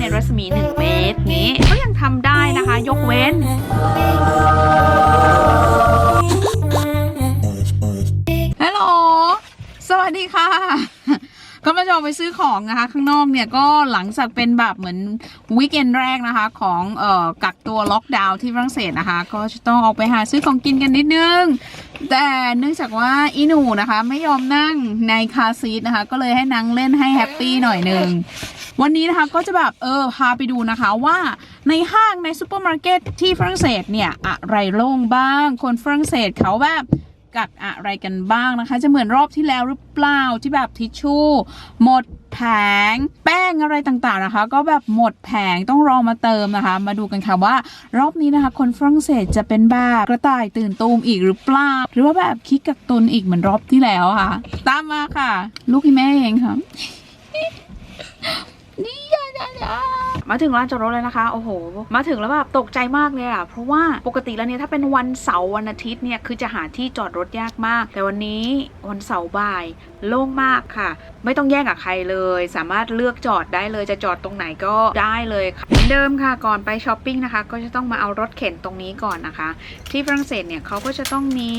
ในรัศมี 1 เมตรนี้ก็ยังทำได้นะคะ ยกเว้น ซื้อของนะคะ ข้างนอกเนี่ยก็หลังจากเป็นแบบเหมือนวีคเอนแรกนะคะ ของเอ่อกักตัวล็อกดาวน์ที่ฝรั่งเศสนะคะ ก็จะต้องออกไปหาซื้อของกินกันนิดนึง แต่เนื่องจากว่าอีหนูนะคะ ไม่ยอมนั่งในคาซีทนะคะ ก็เลยให้นั่งเล่นให้แฮปปี้หน่อยนึงวันนี้นะคะก็จะแบบเออพาไปดูนะคะว่าในห้างในซูเปอร์มาร์เก็ตที่ฝรั่งเศสเนี่ยอะไรโล่งบ้าง คนฝรั่งเศสเขาแบบ กักอะไรกันบ้างนะคะ จะเหมือนรอบที่แล้วหรือเปล่าที่แบบทิชชู่หมดแผงแป้งอะไรต่างๆนะคะ ก็แบบหมดแผงต้องรอมาเติมนะคะ มาดูกันค่ะว่ารอบนี้นะคะ คนฝรั่งเศสจะเป็นแบบกระต่ายตื่นตูมอีกหรือเปล่าหรือว่าแบบคิดกักตุนอีกเหมือนรอบที่แล้วค่ะ ตามมาค่ะ ลูกพี่แม่เองค่ะ มาถึงร้านจอดรถเลยนะคะ โอ้โห มาถึงแล้วแบบตกใจมากเลยอะเพราะว่าปกติแล้วเนี่ยถ้าเป็นวันเสาร์วันอาทิตย์เนี่ยคือจะหาที่จอดรถยากมาก แต่วันนี้วันเสาร์บ่าย โล่งมากค่ะ ไม่ต้องแย่งกับใครเลย สามารถเลือกจอดได้เลยจะจอดตรงไหนก็ได้เลยค่ะเหมือนเดิมค่ะก่อนไปช้อปปิ้งนะคะ ก็จะต้องมาเอารถเข็นตรงนี้ก่อนนะคะ ที่ฝรั่งเศสเนี่ยเขาก็จะต้องมี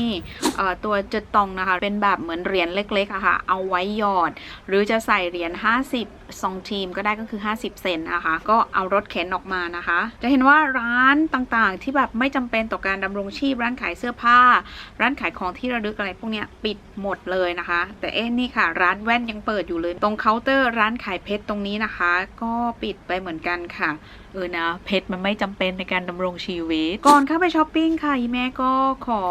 ตัวจุดตองนะคะ เป็นแบบเหมือนเหรียญเล็กๆอะค่ะ เอาไว้หยอด หรือจะใส่เหรียญ50ซองทีมก็ได้ก็คือ 50 เซนนะคะ ก็เอารถเข็นออกมานะคะ จะเห็นว่าร้านต่างๆ ที่แบบไม่จำเป็นต่อการดำรงชีพร้านขายเสื้อผ้า ร้านขายของที่ระลึกอะไรพวกเนี้ยปิดหมดเลยนะคะ แต่เอ๊ะนี่ค่ะ ร้านแว่นยังเปิดอยู่เลย ตรงเคาน์เตอร์ร้านขายเพชรตรงนี้นะคะ ก็ปิดไปเหมือนกันค่ะ เออนะเพชรมันไม่จำเป็นในการดำรงชีวิต ก่อนเข้าไปช้อปปิ้งค่ะอีแม่ก็ขอ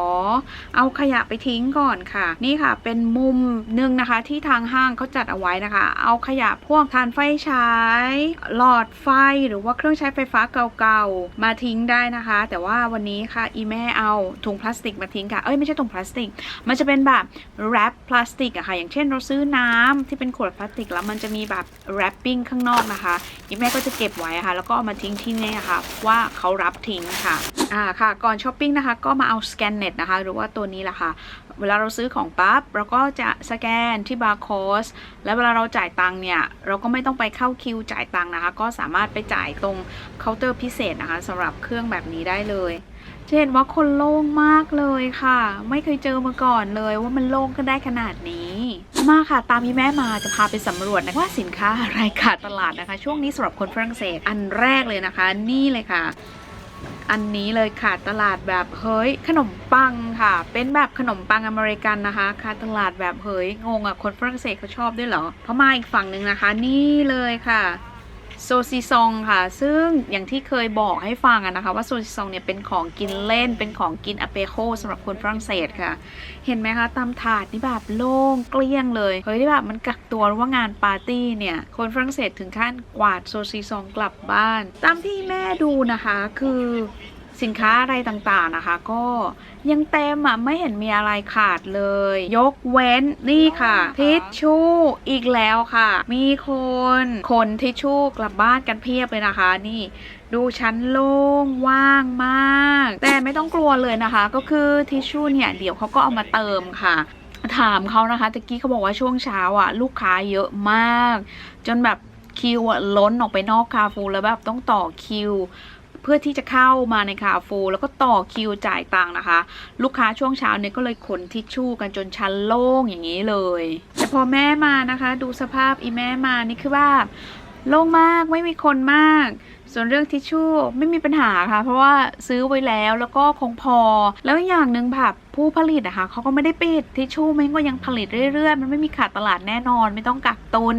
เอาขยะไปทิ้งก่อนค่ะ นี่ค่ะเป็นมุมหนึ่งนะคะที่ทางห้างเขาจัดเอาไว้นะคะ เอาขยะพวกทานไฟฉายหลอดไฟหรือว่าเครื่องใช้ไฟฟ้าเก่าๆมาทิ้งได้นะคะ แต่ว่าวันนี้ค่ะอีแม่เอาถุงพลาสติกมาทิ้งค่ะเอ้ยไม่ใช่ถุงพลาสติก มันจะเป็นแบบแรปพลาสติกอะค่ะ อย่างเช่นเราซื้อน้ำที่เป็นขวดพลาสติกแล้วมันจะมีแบบแรปปิ้งข้างนอกนะคะอีแม่ก็จะเก็บไว้ค่ะแล้วก็เอามาทิ้งที่นี่นะคะว่าเขารับทิ้งค่ะอ่าค่ะก่อนช้อปปิ้งนะคะก็มาเอาสแกนเน็ตนะคะหรือว่าตัวนี้แหละค่ะเวลาเราซื้อของปั๊บเราก็จะสแกนที่บาร์โค้ดแล้วเวลาเราจ่ายตังค์เนี่ยเราก็ไม่ต้องไปเข้าคิวจ่ายตังค์นะคะ ก็สามารถไปจ่ายตรงเคาน์เตอร์พิเศษนะคะสำหรับเครื่องแบบนี้ได้เลยจะเห็นว่าคนโล่งมากเลยค่ะ ไม่เคยเจอมาก่อนเลยว่ามันโล่งกันได้ขนาดนี้ มาค่ะตามพี่แม่มาจะพาไปสำรวจนะว่าสินค้าอะไรขาดตลาดนะคะ ช่วงนี้สำหรับคนฝรั่งเศสอันแรกเลยนะคะ นี่เลยค่ะ อันนี้เลยขาดตลาดแบบเฮ้ยขนมปังค่ะ เป็นแบบขนมปังอเมริกันนะคะขาดตลาดแบบเฮ้ยงงอะคนฝรั่งเศสเขาชอบด้วยเหรอเพราะมาอีกฝั่งหนึ่งนะคะ นี่เลยค่ะ โซซีซองค่ะ ซึ่งอย่างที่เคยบอกให้ฟังอะนะคะว่าโซซีซองเนี่ยเป็นของกินเล่น เป็นของกินอเปโคสำหรับคนฝรั่งเศสค่ะ เห็นไหมคะตามถาดนี่แบบโล่งเกลี้ยงเลยเฮ้ยที่แบบมันกักตัวหรือว่างานปาร์ตี้เนี่ย คนฝรั่งเศสถึงขั้นกวาดโซซีซองกลับบ้าน ตามที่แม่ดูนะคะคือ สินค้าอะไรต่างๆนะคะ ก็ยังเต็มอะไม่เห็นมีอะไรขาดเลย ยกเว้นนี่ค่ะ ทิชชู่อีกแล้วค่ะ มีคนคนทิชชู่กลับบ้านกันเพียบเลยนะคะ นี่ดูชั้นโล่งว่างมาก แต่ไม่ต้องกลัวเลยนะคะ ก็คือทิชชู่เนี่ยเดี๋ยวเขาก็เอามาเติมค่ะถามเขานะคะตะกี้เขาบอกว่าช่วงเช้าอะ ลูกค้าเยอะมาก จนแบบคิวอะล้นออกไปนอกคาฟูแล้วแบบต้องต่อคิว เพื่อที่จะเข้ามาในคาฟูแล้วก็ต่อคิวจ่ายตังค์นะคะ ลูกค้าช่วงเช้าเนี่ยก็เลยขนทิชชู่กันจนชั้นโล่งอย่างนี้เลย แต่พอแม่มานะคะ ดูสภาพอีแม่มานี่คือว่า โล่งมากไม่มีคนมาก ส่วนเรื่องทิชชู่ไม่มีปัญหาค่ะ เพราะว่าซื้อไว้แล้วแล้วก็คงพอ แล้วอย่างหนึ่งแบบผู้ผลิตนะคะเขาก็ไม่ได้ปิดทิชชู่มันก็ยังผลิตเรื่อยๆ มันไม่มีขาดตลาดแน่นอนไม่ต้องกักตุน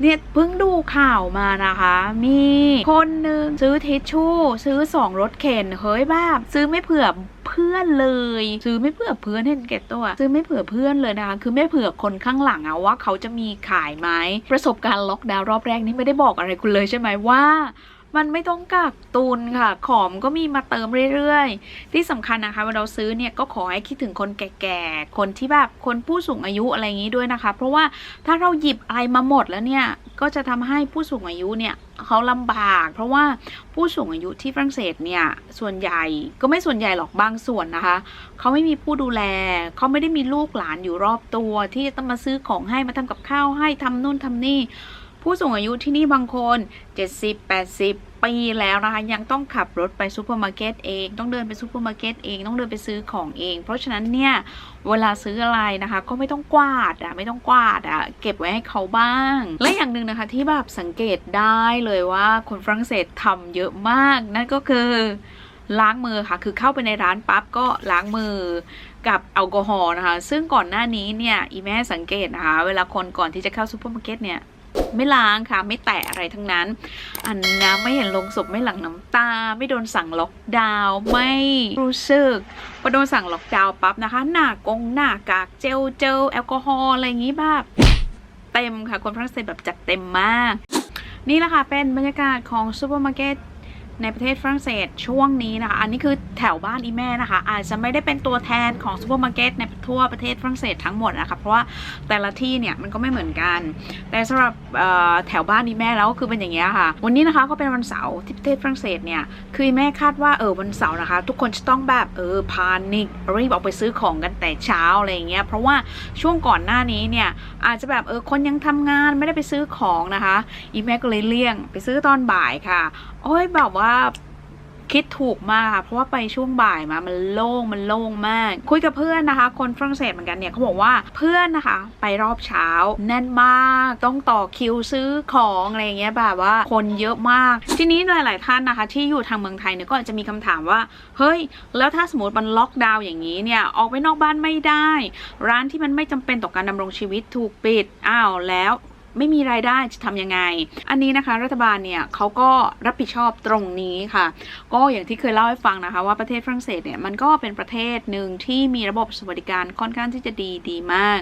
เนี่ยเพิ่งดูข่าวมานะคะ มีคนหนึ่งซื้อทิชชู่ ซื้อสองรถเข็นเฮ้ยแบบซื้อไม่เผื่อ พื่อนเลย ซื้อไม่เผื่อเพื่อนเห็นแก่ตัวซื้อไม่เผื่อเพื่อนเลยนะคะคือไม่เผื่อคนข้างหลังอะว่าเขาจะมีขายไหมประสบการณ์ล็อกดาวน์รอบแรกนี้ไม่ได้บอกอะไรคุณเลยใช่ไหมว่ามันไม่ต้องกักตุนค่ะ ของก็มีมาเติมเรื่อยๆ ที่สำคัญนะคะเวลาเราซื้อเนี่ยก็ขอให้คิดถึงคนแก่ๆ คนที่แบบคนผู้สูงอายุอะไรอย่างนี้ด้วยนะคะ เพราะว่าถ้าเราหยิบอะไรมาหมดแล้วเนี่ย ก็จะทำให้ผู้สูงอายุเนี่ย เขาลำบาก เพราะว่าผู้สูงอายุที่ฝรั่งเศสเนี่ยส่วนใหญ่ก็ไม่ส่วนใหญ่หรอกบางส่วนนะคะเขาไม่มีผู้ดูแลเขาไม่ได้มีลูกหลานอยู่รอบตัว ที่จะต้องมาซื้อของให้มาทำกับข้าวให้ทำนู่นทำนี่ ผู้สูงอายุที่นี่บางคน 70 80 ปีแล้วนะคะ ยังต้องขับรถไปซูเปอร์มาร์เก็ตเอง ต้องเดินไปซูเปอร์มาร์เก็ตเอง ต้องเดินไปซื้อของเอง เพราะฉะนั้นเนี่ย เวลาซื้ออะไรนะคะ ก็ไม่ต้องกวาดอะ ไม่ต้องกวาดอะ เก็บไว้ให้เขาบ้าง และอย่างหนึ่งนะคะที่แบบสังเกตได้เลยว่าคนฝรั่งเศสทำเยอะมาก นั่นก็คือล้างมือค่ะ คือเข้าไปในร้านปั๊บก็ล้างมือกับแอลกอฮอล์นะคะ ซึ่งก่อนหน้านี้เนี่ย อีแม่สังเกตนะคะ เวลาคนก่อนที่จะเข้าซูเปอร์มาร์เก็ตเนี่ย ไม่ล้างค่ะ ไม่แตะอะไรทั้งนั้น อันน้ไม่เห็นลงศพไม่หลั่งน้ำตา ไม่โดนสั่งล็อกดาวน์ไม่รู้สึกพอโดนสั่งล็อกดาวน์ปั๊บนะคะ หน้ากงหน้ากากเจลเจลแอลกอฮอล์อะไรอย่างนี้แบบเต็มค่ะ คนฝรั่งเศสแบบจัดเต็มมาก นี่แหละค่ะเป็นบรรยากาศของซูเปอร์มาร์เก็ต ในประเทศฝรั่งเศสช่วงนี้นะคะ อันนี้คือแถวบ้านอีแม่นะคะ อาจจะไม่ได้เป็นตัวแทนของซูเปอร์มาร์เก็ตในทั่วประเทศฝรั่งเศสทั้งหมดนะคะ เพราะว่าแต่ละที่เนี่ยมันก็ไม่เหมือนกัน แต่สำหรับแถวบ้านอีแม่แล้วก็คือเป็นอย่างเงี้ยค่ะ วันนี้นะคะก็เป็นวันเสาร์ที่ประเทศฝรั่งเศสเนี่ย คืออีแม่คาดว่าเออวันเสาร์นะคะ ทุกคนจะต้องแบบเออพานิกรีบออกไปซื้อของกันแต่เช้าอะไรอย่างเงี้ย เพราะว่าช่วงก่อนหน้านี้เนี่ยอาจจะแบบเออคนยังทำงานไม่ได้ไปซื้อของนะคะ อีแม่ก็เลยเลี่ยง ไปซื้อตอนบ่ายค่ะ โอ้ยแบบว่าคิดถูกมากค่ะเพราะว่าไปช่วงบ่ายมามันโล่งมันโล่งมาก คุยกับเพื่อนนะคะ คนฝรั่งเศสเหมือนกันเนี่ยเขาบอกว่าเพื่อนนะคะ ไปรอบเช้า แน่นมากต้องต่อคิวซื้อของอะไรเงี้ยแบบว่าคนเยอะมาก ทีนี้หลาย ๆ ท่านนะคะ ที่อยู่ทางเมืองไทยเนี่ยก็อาจจะมีคำถามว่า เฮ้ย แล้วถ้าสมมติมันล็อกดาวน์อย่างนี้เนี่ยออกไปนอกบ้านไม่ได้ ร้านที่มันไม่จำเป็นต่อการดำรงชีวิตถูกปิดอ้าวแล้ว ไม่มีรายได้จะทำยังไง อันนี้นะคะ รัฐบาลเนี่ยเขาก็รับผิดชอบตรงนี้ค่ะ ก็อย่างที่เคยเล่าให้ฟังนะคะ ว่าประเทศฝรั่งเศสเนี่ยมันก็เป็นประเทศหนึ่งที่มีระบบสวัสดิการค่อนข้างที่จะดีดีมาก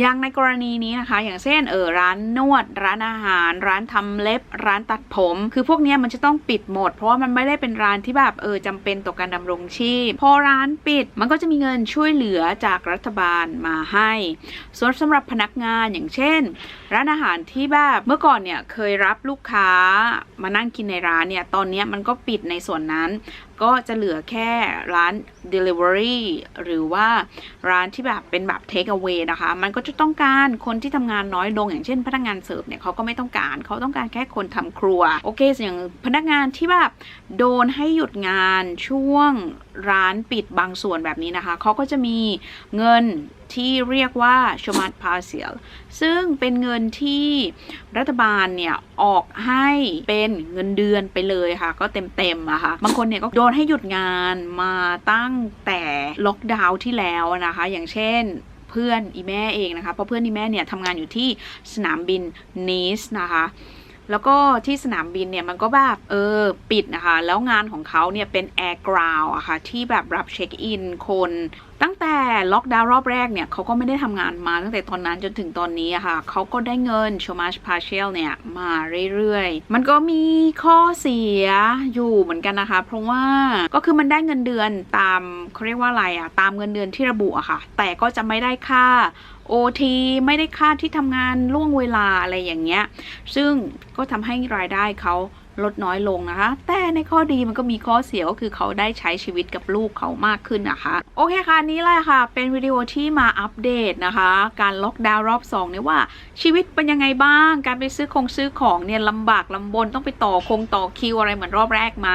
อย่างในกรณีนี้นะคะ อย่างเช่นเออร้านนวด ร้านอาหาร ร้านทำเล็บ ร้านตัดผม คือพวกนี้มันจะต้องปิดหมด เพราะว่ามันไม่ได้เป็นร้านที่แบบเออจำเป็นต่อการดำรงชีพ พอร้านปิดมันก็จะมีเงินช่วยเหลือจากรัฐบาลมาให้ ส่วนสำหรับพนักงานอย่างเช่น ร้านอาหารที่แบบเมื่อก่อนเนี่ยเคยรับลูกค้ามานั่งกินในร้านเนี่ยตอนนี้มันก็ปิดในส่วนนั้นก็จะเหลือแค่ร้าน Delivery หรือว่าร้านที่แบบเป็นแบบ Take away นะคะ มันก็จะต้องการคนที่ทำงานน้อยลงอย่างเช่น พนักงานเสิร์ฟเนี่ยเขาก็ไม่ต้องการ เขาต้องการแค่คนทำครัว โอเคอย่างพนักงานที่แบบโดนให้หยุดงานช่วง ร้านปิดบางส่วนแบบนี้นะคะ เขาก็จะมีเงินที่เรียกว่า c h o m a g e partial ซึ่งเป็นเงินที่รัฐบาลเนี่ยออกให้เป็นเงินเดือนไปเลยค่ะ ก็เต็มๆอะค่ะบางคนเนี่ยก็โดนให้หยุดงานมาตั้งแต่ล็อกดาวน์ที่แล้วนะคะ อย่างเช่นเพื่อนอีแม่เองนะคะเพราะเพื่อนอีแม่เนี่ยทำงานอยู่ที่สนามบินนีสนะคะ แล้วก็ที่สนามบินเนี่ยมันก็แบบเออปิดนะคะ แล้วงานของเขาเนี่ยเป็นแอร์กราวอะค่ะที่แบบรับเช็คอินคนตั้งแต่ล็อกดาวน์รอบแรกเนี่ยเขาก็ไม่ได้ทำงานมาตั้งแต่ตอนนั้นจนถึงตอนนี้อะค่ะเขาก็ได้เงิน c h o m a g e partial เนี่ยมาเรื่อยๆ มันก็มีข้อเสียอยู่เหมือนกันนะคะ เพราะว่าก็คือมันได้เงินเดือนตามเขาเรียกว่าอะไรอะตามเงินเดือนที่ระบุอะค่ะ แต่ก็จะไม่ได้ค่า OT ไม่ได้ค่าที่ทำงานล่วงเวลาอะไรอย่างเงี้ย ซึ่งก็ทำให้รายได้เขา ลดน้อยลงนะคะ แต่ในข้อดีมันก็มีข้อเสียก็คือเขาได้ใช้ชีวิตกับลูกเขามากขึ้นนะคะ โอเคค่ะอันนี้แหละค่ะ เป็นวิดีโอที่มาอัปเดตนะคะ การล็อกดาวน์รอบ2เนี่ยว่าชีวิตเป็นยังไงบ้าง การไปซื้อของซื้อของเนี่ยลำบากลำบนต้องไปต่อคงต่อคิวอะไรเหมือนรอบแรกไหม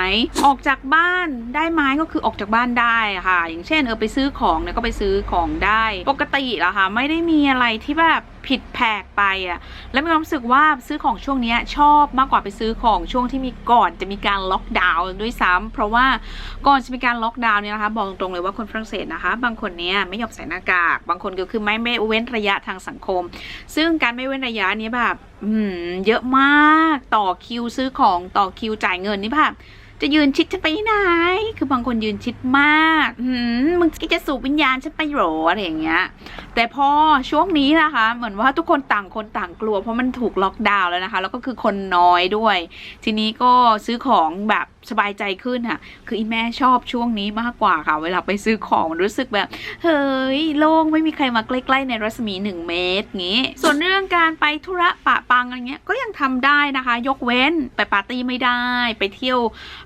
ออกจากบ้านได้ไหมก็คือออกจากบ้านได้ค่ะ อย่างเช่นเออไปซื้อของเนี่ยก็ไปซื้อของได้ ปกติอะค่ะ ไม่ได้มีอะไรที่แบบผิดแผกไปอะแล้วมีความรู้สึกว่าซื้อของช่วงเนี้ยชอบมากกว่าไปซื้อของช่วงที่มีก่อนจะมีการล็อกดาวน์ด้วยซ้ำเพราะว่าก่อนจะมีการล็อกดาวน์เนี่ยนะคะบอกตรงๆเลยว่าคนฝรั่งเศสนะคะ บางคนเนี่ยไม่ยอมใส่หน้ากาก บางคนก็คือไม่ไม่เว้นระยะทางสังคม ซึ่งการไม่เว้นระยะนี้แบบเยอะมากต่อคิวซื้อของต่อคิวจ่ายเงินนี่แบบ จะยืนชิดจะไปไหน คือบางคนยืนชิดมากมึงจะสูบวิญญาณฉันไปหรออะไรอย่างเงี้ย แต่พอช่วงนี้นะคะ เหมือนว่าทุกคนต่างคนต่างกลัว เพราะมันถูกล็อกดาวน์แล้วนะคะ แล้วก็คือคนน้อยด้วย ทีนี้ก็ซื้อของแบบสบายใจขึ้นอะคืออีแม่ชอบช่วงนี้มากกว่าค่ะ เวลาไปซื้อของมันรู้สึกแบบ เฮ้ย โล่งไม่มีใครมาใกล้ ๆ ในรัศมี 1 เมตรงี้ ส่วนเรื่องการไปธุระปะปังอะไรเงี้ย ก็ยังทำได้นะคะ ยกเว้นไปปาร์ตี้ไม่ได้ ไปเที่ยว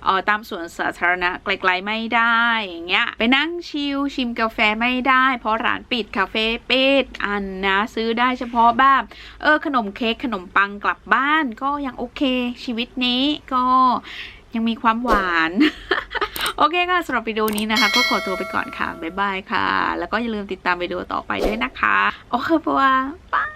ออตามสวนสาธารณะไกลๆไม่ได้อย่างเงี้ยไปนั่งชิลชิมกาแฟไม่ได้ เพราะร้านปิดคาเฟ่ปิดอันนะซื้อได้เฉพาะแบบเออขนมเค้กขนมปังกลับบ้าน ก็ยังโอเคชีวิตนี้ก็ยังมีความหวาน โอเคค่ะสำหรับวิดีโอนี้นะคะ ก็ขอตัวไปก่อนค่ะ บ๊ายบายค่ะ แล้วก็อย่าลืมติดตามวิดีโอต่อไปด้วยนะคะ โอเคปัว Wanna